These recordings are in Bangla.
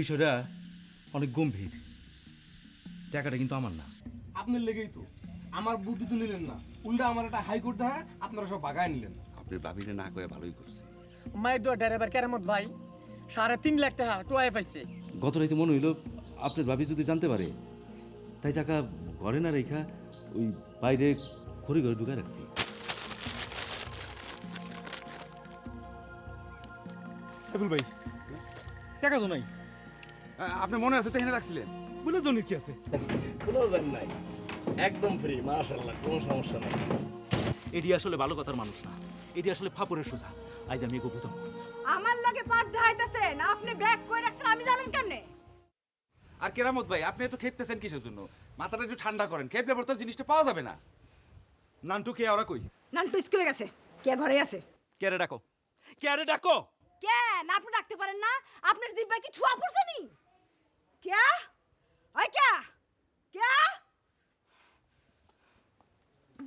বিষয়টা অনেক গম্ভীর। টাকাটা কিন্তু আমার না। আপনার লেগেই তো। আমার বুদ্ধি তো নিলেন না। উল্টা আমার একটা হাইকোর্ট দেখা আপনারা সব বাগায় নিলেন। আপনি ভাবিলে না করে ভালোই করছে। মায়ের দোয়া ড্রাইভার কেরামত ভাই? সাড়ে তিন লাখ টাকা টোয়াই পাইছে। গত রাইতে মনে হইল আপনার ভাবি যদি জানতে পারে তাই টাকা ঘরে না রেখা ওই বাইরে খড়ি ঘরে ঢুকে রাখছি ভাই টাকা তো নাই। আপনি মনে আছে তো এখানে রাখছিলেন? বলে জনের কি আছে? কোনো জান নাই। একদম ফ্রি মাশাল্লাহ কোনো সমস্যা নাই। এটি আসলে ভালো কথার মানুষ না। এটি আসলে ফাপড়ের সোজা। আজ আমি এগো আমার লগে পাট দেখাইতেছেন আপনি ব্যাগ কই রাখছেন আমি জানেন কেমনে? আর কেরামত ভাই আপনি তো খেপতেছেন কিসের জন্য? মাথাটা একটু ঠান্ডা করেন খেপলে পর তো জিনিসটা পাওয়া যাবে না। নান্টু কে ওরা কই? নান্টু স্কুলে গেছে কে ঘরে আছে? কে রে ডাকো? কে রে ডাকো? কেন আপনি ডাকতে পারেন না আপনার জিব্বায় কি ঠুয়া পড়ছে নি? কে ওই কে কে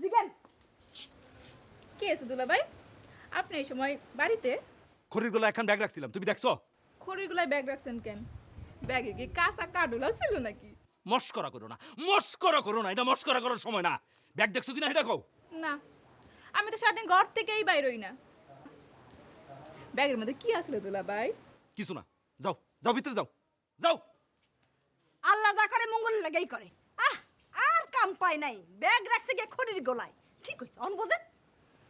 জিগান কে আছে দুলা ভাই? আপনি এই সময় বাড়িতে? খড়ির গোলা এখন ব্যাগ রাখছিলাম তুমি দেখছ? খড়িগুলাই ব্যাগ রাখছেন কেন? ব্যাগে কি কাঁচা কাডুলা ছিল নাকি? মস্করা করো না মস্করা করো না এটা মস্করা করার সময় না। ব্যাগ দেখছ কিনা এটা কও? না আমি তো সারাদিন ঘর থেকেই বাইরই না। ব্যাগের মধ্যে কি আসলো দুলা ভাই? কিছু না যাও যাও ভিতরে যাও যাও। আল্লাহ যা করে মঙ্গল লাগাই করে। আহ আর কাম পায় নাই। ব্যাগ রাখছে গিয়ে খড়ির গোলায়। ঠিক হইছে অন বোঝেন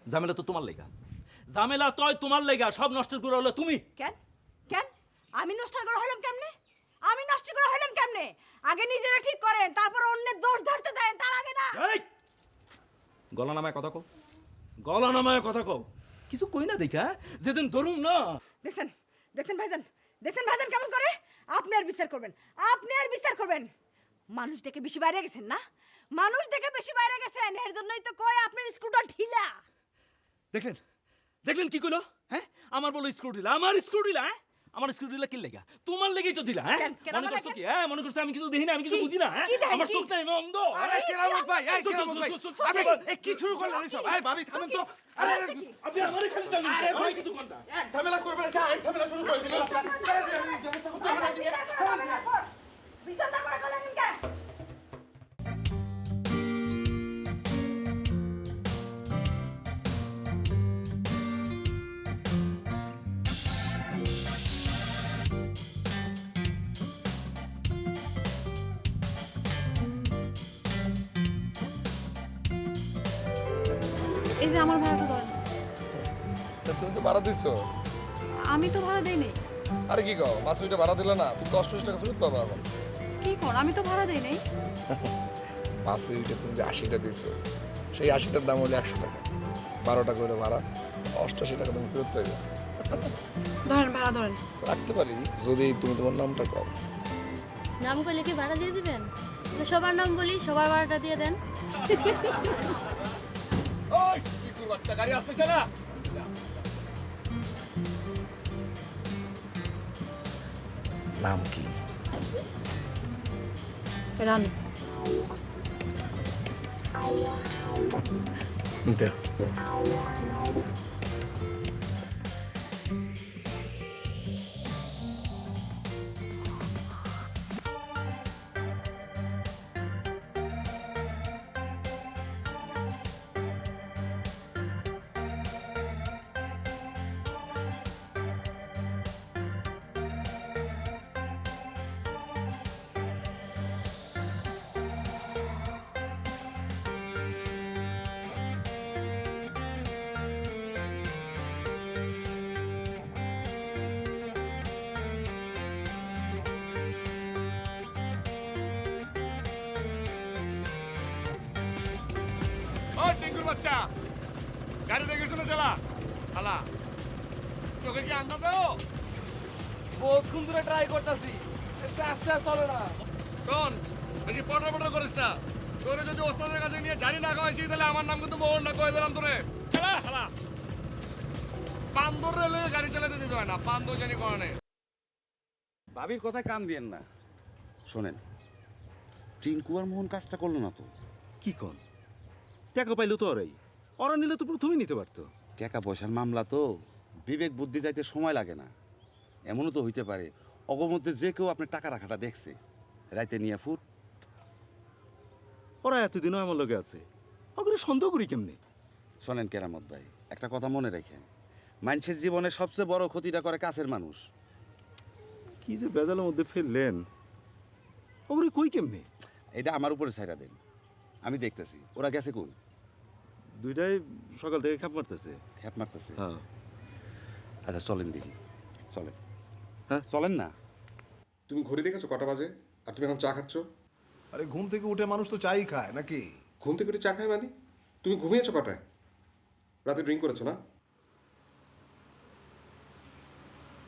ঝামেলা তো তোমার লেগা। ঝামেলা তয় তোমার লেগা সব নষ্ট করে হলো তুমি। কেন? কেন? আমি নষ্ট করে হলাম কেমনে? আমি নষ্ট করে হলাম কেমনে? আগে নিজেরা ঠিক করেন তারপর অন্যের দোষ ধরতে যায় তার আগে না। এই! গলা নামায় কথা কও। গলা নামায় কথা কও। কিছু কই না দেখা যেদিন ধরুন না। দেখছেন? দেখছেন ভাইজান? দেখছেন ভাইজান কেমন করে? আপনি আর বিচার করবেন। আপনি আর বিচার করবেন। মানুষ দেখে বেশি বাইরে গেছেন না? মানুষ দেখে বেশি বাইরে গেছেন এর জন্যই তো কয় আপনার স্কুটার ঢিলা। দেখলেন? দেখলেন কি কইলো? হ্যাঁ? আমার বলো স্ক্রু ঢিলা, আমার স্ক্রু ঢিলা হ্যাঁ? আমার স্কুল দিলা কি লাগা তোমার লেগেই তো দিলা হ্যাঁ মনে করছ কি হ্যাঁ মনে করছ আমি কিছু দেখি না আমি কিছু বুঝি না হ্যাঁ আমার? চোখ নাই আমি অন্ধ আরে কেরামত ভাই এই কেরামত ভাই আরে চুপ, কি শুরু করলেন সব এই ভাবি থামেন তো আরে আপনি আমারে খালি টান আরে ভাই আমি কিছু কর না এক ঝামেলা করবেন না এই ঝামেলা শুরু করে দিলেন বিচার না করে গেলেন কেন এই যে আমার ভাড়াটা ধরেন তুমি তো ভাড়া দিচ্ছ আমি তো ভাড়া দেই নাই আরে কি কও মাছ দুইটা ভাড়া দিলে না তুমি তো অষ্টআশি টাকা ফেরত পাবা এখন কি কর আমি তো ভাড়া দেই নাই মাছ দুইটা তুমি যে আশিটা দিচ্ছ সেই আশিটার দাম হলো একশো টাকা। বারোটা করে ভাড়া অষ্টআশি টাকা তুমি ফেরত পাইবে। ধরেন ভাড়া ধরেন। রাখতে পারি যদি তুমি তোমার নামটা কও। নাম করলে কি ভাড়া দিয়ে দিবেন? সবার নাম বলি সবার ভাড়াটা দিয়ে দেন। ওই পিকুর বাচ্চা গাড়ি আসতেছে না নাম কি রান ওই বাচ্চা গাড়ি দেখে শুনে চালা। হালা চোখে কি আন্দা দেও বহুতক্ষণ ধরে ট্রাই করতেছি। একটু আস্তে আস্তে চলে না। শোন বেশি পটর পটর করিস না। তোরে যদি ওসমানের কাছে নিয়ে জানি না খাওয়াইছি তাহলে আমার নাম কিন্তু মোহন না কয়ে দিলাম তোরে। চালা হালা বান্দর রেলে গাড়ি চালাতে দিতে হয় না বান্দর জানি করে নেই ভাবির কথায় কান দিয়েন না। শোনেন টিঙ্কু আর মোহন কাজটা করল না তো? কি কন? টাকা পাইলো তো ওরাই। ওরা নিলে তো প্রথমেই নিতে পারতো। টাকা পয়সার মামলা তো বিবেক বুদ্ধি যাইতে সময় লাগে না। এমনও তো হইতে পারে অগমধ্যে যে কেউ আপনার টাকা রাখাটা দেখছে। রাইতে নিয়ে ফুট। ওরা এতদিনও আমার লগে আছে। ওগুলো সন্দেহ করি কেমনে? শোনেন কেরামত ভাই একটা কথা মনে রাখেন। মানুষের জীবনে সবচেয়ে বড় ক্ষতিটা করে কাছের মানুষ। কি যে বেজালের মধ্যে ফেললেন। ওগুলো কই কেমনে? এটা আমার উপরে ছাইরা দেন। আমি দেখতেছি। ওরা গেছে কোন দুইটাই সকাল থেকে খ্যাপ মারতেছে। খ্যাপ মারতেছে? হ্যাঁ। আচ্ছা চলেন দেখি। চলেন। হ্যাঁ? চলেন না। তুমি ঘড়ি দেখেছ কটা বাজে? আর তুমি এখন চা খাচ্ছ? আরে ঘুম থেকে উঠে মানুষ তো চাই খায় নাকি? ঘুম থেকে উঠে চা খায় মানে? তুমি ঘুমিয়েছো কটায়? রাতে ড্রিঙ্ক করেছ না?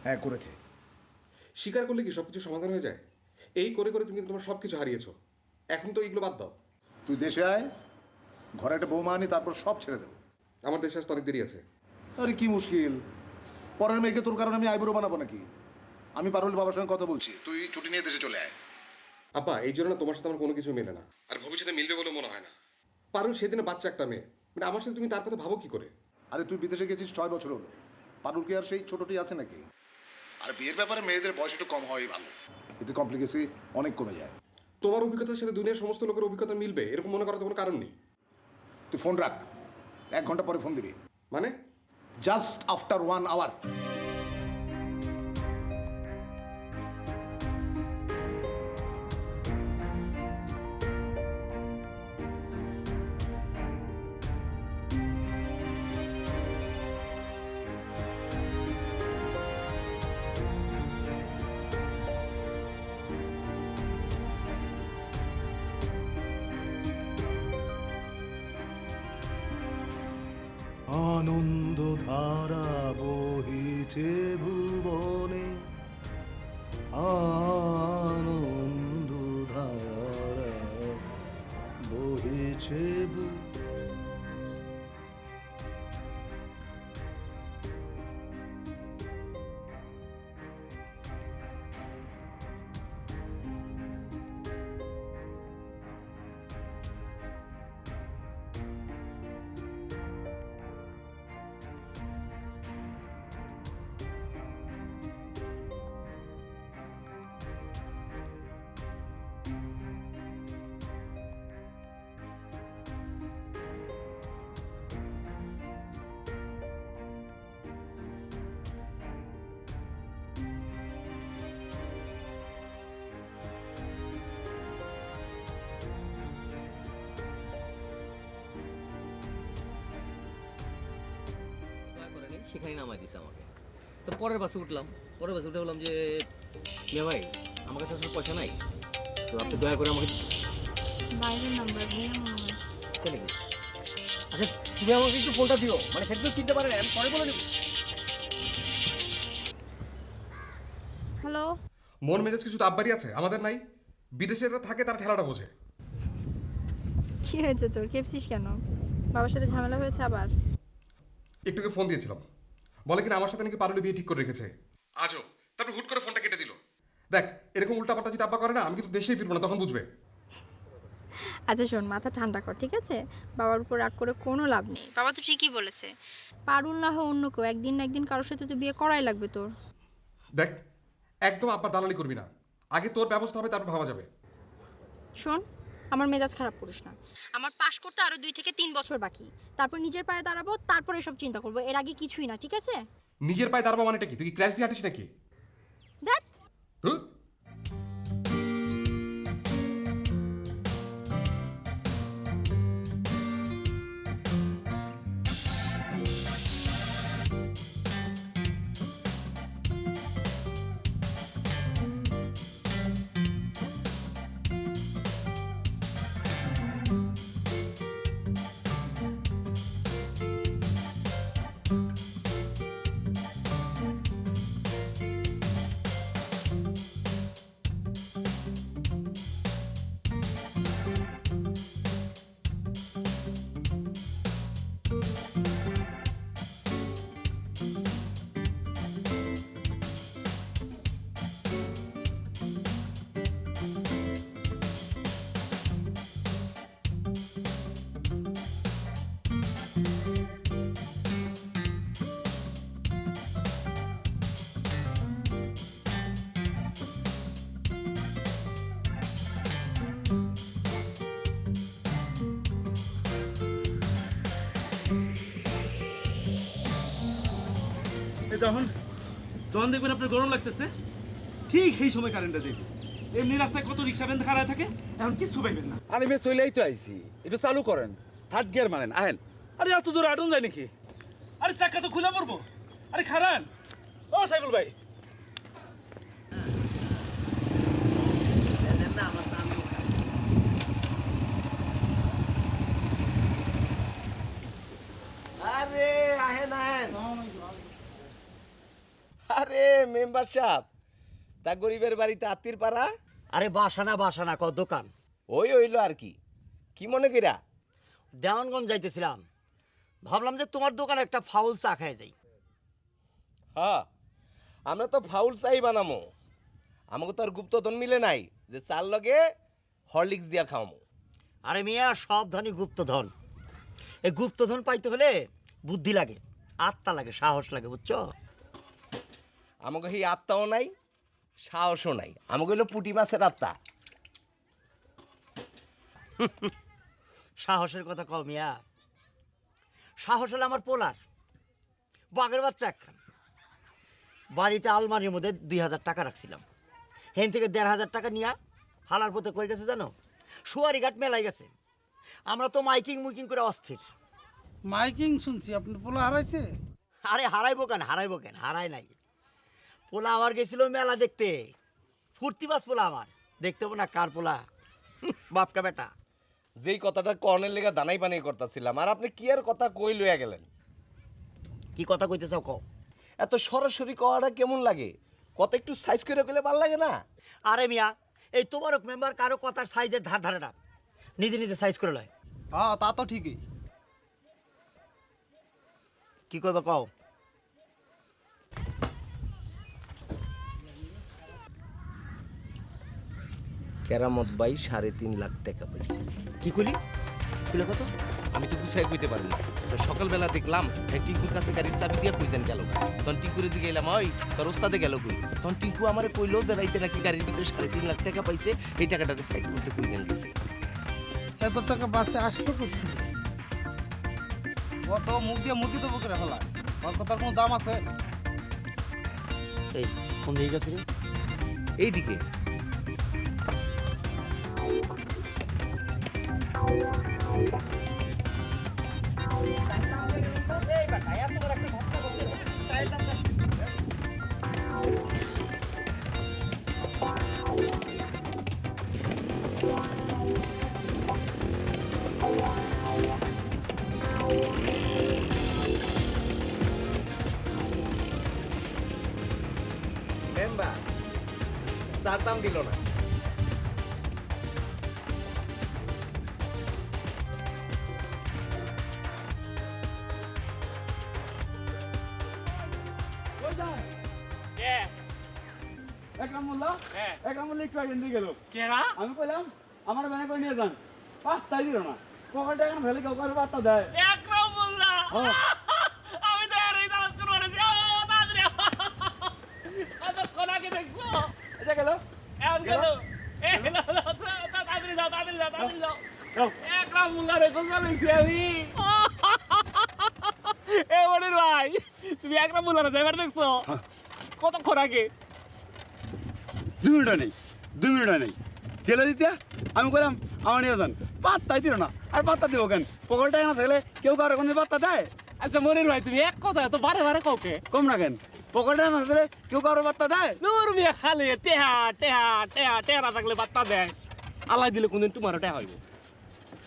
হ্যাঁ করেছে। স্বীকার করলে কি সবকিছু সমাধান হয়ে যায়? এই করে করে তুমি তোমার সব কিছু হারিয়েছো। এখন তো এইগুলো বাদ দাও। তুই দেশে আয় ঘরে একটা বৌমা আনি তারপর সব ছেড়ে দেবো। আমার দেশে আসতে অনেক দেরি আছে। আরে কি মুশকিল। পরের মেয়েকে তোর কারণে আমি আইবুড়ো বানাবো নাকি? আমি পারুল বাবার সঙ্গে কথা বলছি তুই ছুটি নিয়ে দেশে চলে আয়। আব্বা এই জন্য না তোমার সাথে আমার কোনো কিছু মেলে না। আর ভবিষ্যতে মিলবে বলে মনে হয় না। পারুল সেদিনে বাচ্চা একটা মেয়ে। মানে আমার সাথে তুমি তার কথা ভাবো কি করে? আরে তুই বিদেশে গেছিস ছয় বছর হলো। পারুল কি আর সেই ছোটটি আছে নাকি? আর বিয়ের ব্যাপারে মেয়েদের বয়স একটু কম হওয়াই ভালো। এতে কমপ্লিকেসি অনেক কমে যায়। তোমার অভিজ্ঞতার সাথে দুনিয়ার সমস্ত লোকের অভিজ্ঞতা মিলবে এরকম মনে করার তো কোনো কারণ নেই। তুই ফোন রাখ এক ঘণ্টা পরে ফোন দিবি। মানে? Just after one hour Ananda Dhara সেখানে নামাই দিছে আমাকে। তো পরের বাসে উঠলাম। পরের বাসে উঠে বললাম যে মিয়া ভাই আমার কাছে আসলে পয়সা নাই। তো আপনি দয়া করে আমাকে আচ্ছা তুমি আমাকে একটু ফোনটা দিও। মানে সেটা চিনতে পারে না আমি পরে বলে দেবো। বলো মন মেজাজ কিছু তো আব্বারই আছে? আমাদের নাই। বিদেশেরা থাকে তার ঠেলাটা বোঝে। কি হয়েছে তোর? কেপসিস কেন? বাবার সাথে ঝামেলা হয়েছে আবার? একটুকে ফোন দিয়েছিলাম। বলে কিনা আমার সাথে নাকি পারুলি বিয়ে ঠিক করে রেখেছে? আজও? তারপর হুট করে ফোনটা কেটে দিল। দেখ এরকম উল্টাপাল্টা যদি আব্বা করে না আমি কিন্তু দেশেই ফিরবো না তখন বুঝবে। আচ্ছা শোন মাথা ঠান্ডা কর ঠিক আছে? বাবার উপর রাগ করে কোনো লাভ নেই। বাবা তো ঠিকই বলেছে। পারুল না হোক অন্য কেউ একদিন না একদিন কারোর সাথে তো বিয়ে করাই লাগবে তোর। দেখ একদম আব্বার দালালি করবি না। আগে তোর ব্যবস্থা হবে তারপর ভাবা যাবে। শোন আমার মেজাজ খারাপ করিস না। আমার পাশ করতে আরও দুই থেকে তিন বছর বাকি। তারপর নিজের পায়ে দাঁড়াবো তারপর এসব চিন্তা করব। এর আগে কিছুই না ঠিক আছে? নিজের পায়ে দাঁড়াবো মানেটা কি? তুই কি ক্র্যাশ দিয়ে হাঁটিস নাকি? দেখ এই তখন যখন দেখবেন আপনার গরম লাগতেছে ঠিক সেই সময় কারেন্টটা দেবে এমনি রাস্তায় কত রিক্সা ভ্যান খাড়া থাকে এখন কিছু পাইবেন না। আরে মেয়ে চলেই তো আইছি। একটু চালু করেন থার্ড গিয়ার মারেন আহেন। আরে এত জোরে আটন যায় নাকি? আরে চাকা তো খুলে পড়ব। আরে খারান ও সাইফুল ভাই আরে মেম্বার সাহেব তা গরিবের বাড়িতে আত্মীর পাড়া? আরে বাসানা বাসানা ক দোকান। ওই হইল আর কি। কি মনে কইরা? দেওয়ানগঞ্জ যাইতেছিলাম। ভাবলাম যে তোমার দোকানে একটা ফাউল চা খাই যাই। হ্যাঁ আমরা তো ফাউল চাই বানামো। আমাকে তো আর গুপ্তধন মিলে নাই যে চার লগে হরলিক্স দিয়া খাওয়ামো। আরে মিয়া সব ধনী গুপ্তধন। এই গুপ্তধন পাইতে হলে বুদ্ধি লাগে আত্মা লাগে সাহস লাগে বুঝছ? আমাকে সেই আত্মাও নাই সাহসও নাই। আমাকে হইল পুটি মাছের আত্মা। সাহসের কথা কও মিয়া। সাহস হলো আমার পোলার। বাঘের বাচ্চা একখান। বাড়িতে আলমারির মধ্যে দুই হাজার টাকা রাখছিলাম। হেন থেকে দেড় হাজার টাকা নিয়া হালার পথে কয়ে গেছে জানো? সুয়ারি ঘাট মেলাই গেছে। আমরা তো মাইকিং মুইকিং করে অস্থির। মাইকিং শুনছি আপনার পোলা হারাইছে? আরে হারাইবো কেন? হারাইবো কেন? হারাই নাই। পোলা আবার গেছিল মেলা দেখতে। ফুর্তিবাস পোলা আমার। দেখতে হব না কার পোলা। বাপকা বেটা। যেই কথাটা কর্নের লেগে দানাই পানি করতেছিলাম আর আপনি কি আর কথা কই লইয়া গেলেন? কি কথা কইতে চাও কও? এত সরাসরি কওয়াটা কেমন লাগে? কত একটু সাইজ করে গেলে ভালো লাগে না? আরে মিয়া এই তোমারক মেম্বার কারও কথার সাইজের ধার ধারে না। নিজে নিজে সাইজ করে লয়। হ্যাঁ তা তো ঠিকই। কি করবে কও? কেরামত বাই সাড়ে তিন লাখ টাকা পাইছে। কি করি খুলে কত? আমি তো গুছাই কইতে পারি না। তো সকালবেলা দেখলাম এই টিঙ্কুর কাছে গাড়ির চাবি দিয়ে কইছেন গেল তখন টিঙ্কুরে দিকে এলাম ওই তোর ওস্তাদে গেল কই? তখন টিঙ্কু আমারে কইলো যে রাইতে নাকি গাড়ির ভিতরে সাড়ে তিন লাখ টাকা পাইছে এই টাকাটাকে সাইজ করতে কইছেন গেছে। এত টাকা বাচ্চা আসবে করতে ও তো মুখ দিয়ে মুখি তো বুকে ফেলা। ওর কথার কোনো দাম আছে? এই কোন দিকে গেছে রে। এইদিকে। মোল্লা একরাম মোল্লা একটু আগে দিয়ে গেল আমি কইলাম আমার ব্যানে করে নিয়ে যান? পাত্তাই দিল না। পকেটে এখন ফেলে কেউ কারও পাত্তা দেয়? হ্যাঁ। আমি তো আর এই দাস করে বলেছি ও দেখছ? এটা গেল। গেল। এ হলো তাড়াতাড়ি যাও তাড়াতাড়ি যাও তাড়াতাড়ি যাও। একরাম মোল্লা রে কোন বলেছি আমি। এ মনির ভাই তুমি একরাম মোল্লা রে যাইবার দেখছ? কতক্ষণ আগে? দুই নেই দুই মিনিট নেই। গেলে দিতে আমি কইলাম আমার নিয়ে যান। পাত্তাই দিল না। আর পাত্তা দিব কেন? পকেটে না থাকলে কেউ কারও কোনো পাত্তা দেয়? আচ্ছা মনির ভাই তুমি এক কথা তো বারে বারে কাউকে কম না কেন? পকেটে না থাকলে কেউ কারও পাত্তা দেয়? নূর মিয়া খালি টেহা টেহা টেহা টেহা থাকলে বাত্তা দেয়। আল্লাহ দিলে কোনদিন তোমার টেহা হইব।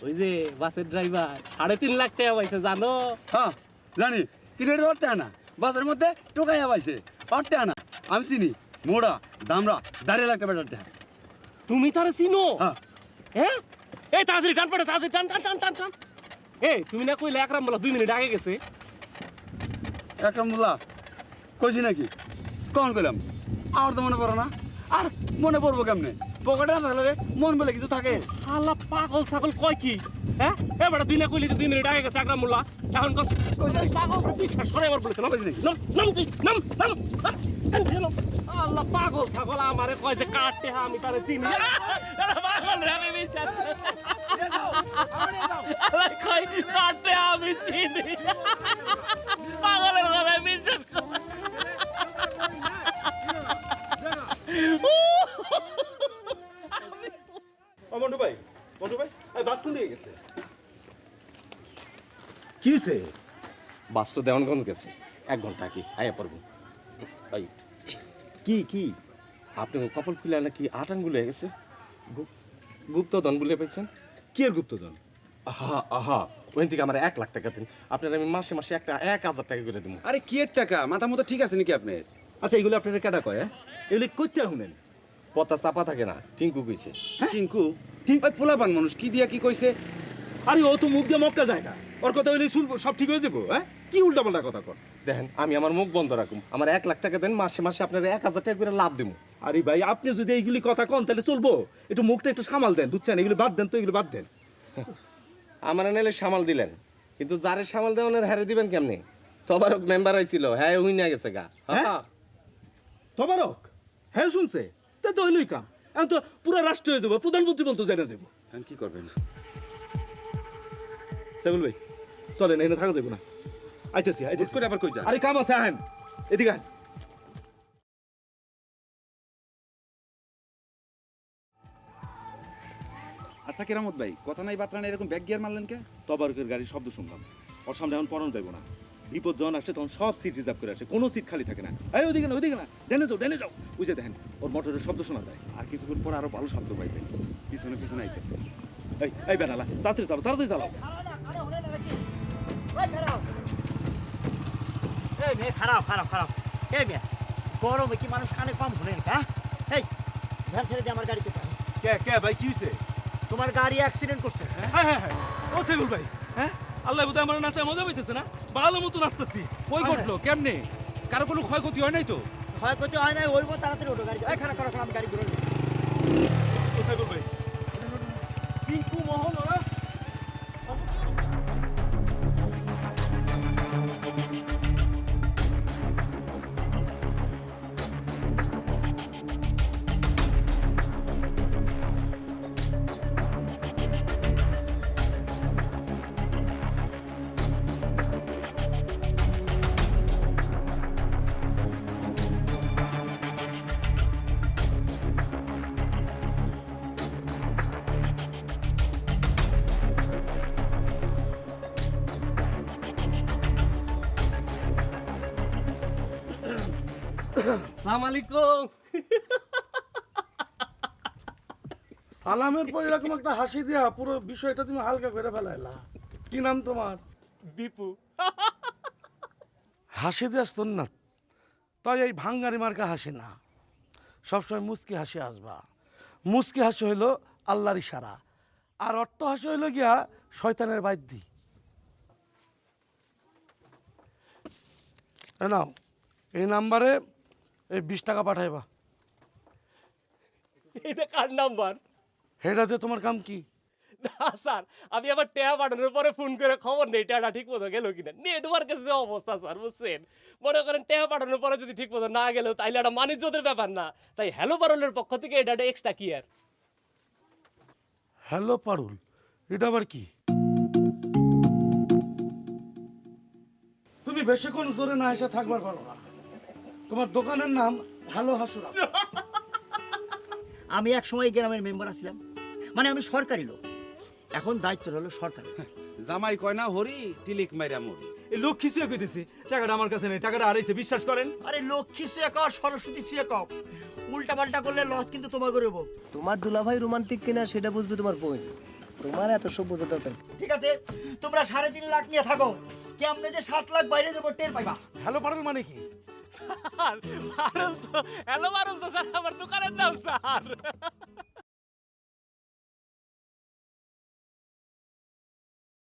ওই যে বাসের ড্রাইভার সাড়ে তিন লাখ টাকা পাইছে জানো? হ্যাঁ জানি। কিনেট পারতে না। বাসের মধ্যে টোকাইয়া পাইছে। পারতে না। আমি চিনি। মোড়া দামরা দাঁড়িয়ে লাগতে বেটারটা তুমি তারা চিনো? হ্যাঁ। হ্যাঁ এই তাড়াতাড়ি টান পড়ে তাড়াতাড়ি টান টান টান টান টান। এই তুমি না কইলে একরাম বলা দুই মিনিট আগে গেছে। একটা মোল্লা কইছি নাকি? কখন কইলাম? আমার তো মনে পড়ো না। আর মনে পড়ব কেমনে? পকেটে না থাকলে মন বলে কিছু থাকে। আল্লাহ পাগল ছাগল কয় কি? হ্যাঁ এ বেটা তুই না কইলি দুই মিনিট আগে গেছে একরাম মোল্লা এখন পাগল বিশ্বাস করে আবার বলেছে নাম নাম নাম তুই নাম। নাম নাম, নাম, আল্লাহ পাগল ছাগল আমারে কয় যে কাটতে হ্যাঁ আমি তারে চিনি। পাগল রে আমি বিশ্বাস আল্লাহ কয় কাটতে আমি চিনি। পাগলের কথা বিশ্বাস মন্টু ভাই মন্টু ভাই বাস কোন দিকে গেছে? কি হয়েছে বাস তো দেওয়ানগঞ্জ গেছে। এক ঘণ্টা কি আয়া পড়ব। কি কি? আপনি কপাল খুলে নাকি আট আঙ্গুল হয়ে গেছে? গুপ্তধন বলে পাইছেন? কি এর গুপ্তধন? আহা আহা ওই থেকে আমার এক লাখ টাকা দিন। আপনার আমি মাসে মাসে একটা এক হাজার টাকা করে দেবো। আরে কি এর টাকা? মাথা মতো ঠিক আছে নাকি আপনার? আচ্ছা এগুলো আপনারা কেটা কয় হ্যাঁ? এগুলো করতে শুনেন। পতা চাপা থাকে না টিঙ্কু কইছে। টিঙ্কু? ওই পোলাপান মানুষ কি দিয়া কি কইছে? আরে ও তো মুখ দিয়ে মক্কা যায় না। ওর কথা হইলে শুনব সব ঠিক হয়ে যাব হ্যাঁ? কি উল্টা পাল্টা কথা কর দেখেন। আমি আমার মুখ বন্ধ রাখুম আমার এক লাখ টাকা দেন মাসে মাসে আপনার এক হাজার টাকা করে লাভ দেবো। আরে ভাই আপনি যদি এইগুলি কথা কন তাহলে চলবো। একটু মুখটা একটু সামাল দেন বুঝছেন? এগুলি বাদ দেন তো এগুলো বাদ দেন। আমার নাইলে সামাল দিলেন। কিন্তু যারে সামাল দেওয়ানের হারে দিবেন কেমনে? তবারক মেম্বার আইছিল হ্যাঁ হুই না গেছে গা। হ্যাঁ? তবারক? হ্যাঁ শুনছে? তা তো হইলই কাম। এখন তো পুরো রাষ্ট্র হয়ে যাব প্রধানমন্ত্রী বলতে জানা যাব। এখন কি করবেন? সাইবুল ভাই চলেন এখানে থাকা যাব না। আইতেছি আইতেছি। করে আবার কই যান? আরে কাম আছে আহেন। এদিকে আহেন। আচ্ছা কেরামত ভাই কথা নাই বাত্রা নাই এরকম ব্যাগ গিয়ার মারলেন কে? তবারকের গাড়ির শব্দ শুনলাম। ওর সামনে এখন পড়ানো যাব না। বিপদ যখন আসে তখন সব সিট রিজার্ভ করে আসে। কোনো সিট খালি থাকে না। এই ওদিকে না ওদিকে না। ডেনে যাও ডেনে যাও। বুঝে দেখেন ওর মোটরের শব্দ শোনা যায়। আর কিছুক্ষণ পর আরও ভালো শব্দ পাইবেন। পিছনে পিছনে আইতেছে। এই এই বেনালা তাড়াতাড়ি চালাও তাড়াতাড়ি চালাও। এই মেয়ে খারাপ খারাপ খারাপ। এই মেয়ে গরমে কি মানুষ কানে কম ঘুরেন হ্যাঁ? এই ভ্যান ছেড়ে দিয়ে আমার গাড়িতে। কে কে ভাই কি হয়েছে তোমার গাড়ি অ্যাক্সিডেন্ট করছে হ্যাঁ? হ্যাঁ হ্যাঁ হ্যাঁ। ও সেগুল ভাই হ্যাঁ? আল্লাহ বোধহয় আমার নাচে মজা পাইতেছে না? ভালো মতো নাচতেছি কই ঘটলো? কেমনে? কারও কোনো ক্ষয়ক্ষতি হয় নাই তো? ক্ষয়ক্ষতি হয় নাই ওইব তাড়াতাড়ি ওঠো গাড়ি এই খারাপ খারাপ আমি গাড়ি ঘুরে সালাম আলাইকুম সালামের পর এরকম একটা হাসি দিয়া পুরো বিষয়টা তুমি হালকা করে ফেলাইলা। কি নাম তোমার? বিপু হাসি দিয়াস তোর না তাই এই ভাঙ্গারি মার্কা হাসি না। সবসময় মুস্কি হাসি আসবা। মুস্কি হাসি হইল আল্লাহর ইশারা আর অট্ট হাসি হইল গিয়া শয়তানের বাদ্যি। নাও এই নাম্বারে এই বিশ টাকা পাঠাইবা। এটা কার নাম্বার? হেডা যে তোমার কাম কি? না স্যার আমি আবার ট্যাব পাঠানোর পরে ফোন করে খবর নেই ট্যাবটা ঠিক মতো গেল কিনা। নেটওয়ার্কের যে অবস্থা স্যার বুঝছেন? মনে করেন ট্যাব পাঠানোর পরে যদি ঠিক মতো না গেলেও তাইলে একটা মানিজ্যদের ব্যাপার না। তাই হ্যালো পারলের পক্ষ থেকে এটা একটা এক্সট্রা কি আর। হ্যালো পারুল এটা আবার কি? তুমি বেশিক্ষণ জোরে না এসে থাকবার পারো না। তোমার দোকানের নাম হ্যালো হাসুরা আমি এক সময় গ্রামের মেম্বার আছিলাম। মানে আমি সরকারি লোক। এখন দায়িত্ব হলো সরকার জামাই কয় না হরি টিলিক মাইরা মরি। এই লোক কিছু কইতেছে টাকাটা আমার কাছে নেই টাকাটা হারাইছে বিশ্বাস করেন। আরে লক্ষ্মী শুয়ে কর সরস্বতী শুয়ে কম উল্টা পাল্টা করলে লস কিন্তু তোমার করে করব তোমার দুলাভাই রোমান্টিক কিনা সেটা বুঝবে তোমার বই তোমার এত সব বোঝা দরকার। ঠিক আছে তোমরা সাড়ে তিন লাখ নিয়ে থাকো। কি কেমনে যে সাত লাখ বাইরে যাব টের পাইবা। হ্যালো পারুল মানে কি? হ্যালো পারল তো হ্যালো মারুল তো স্যার আমার দোকানের নাম স্যার।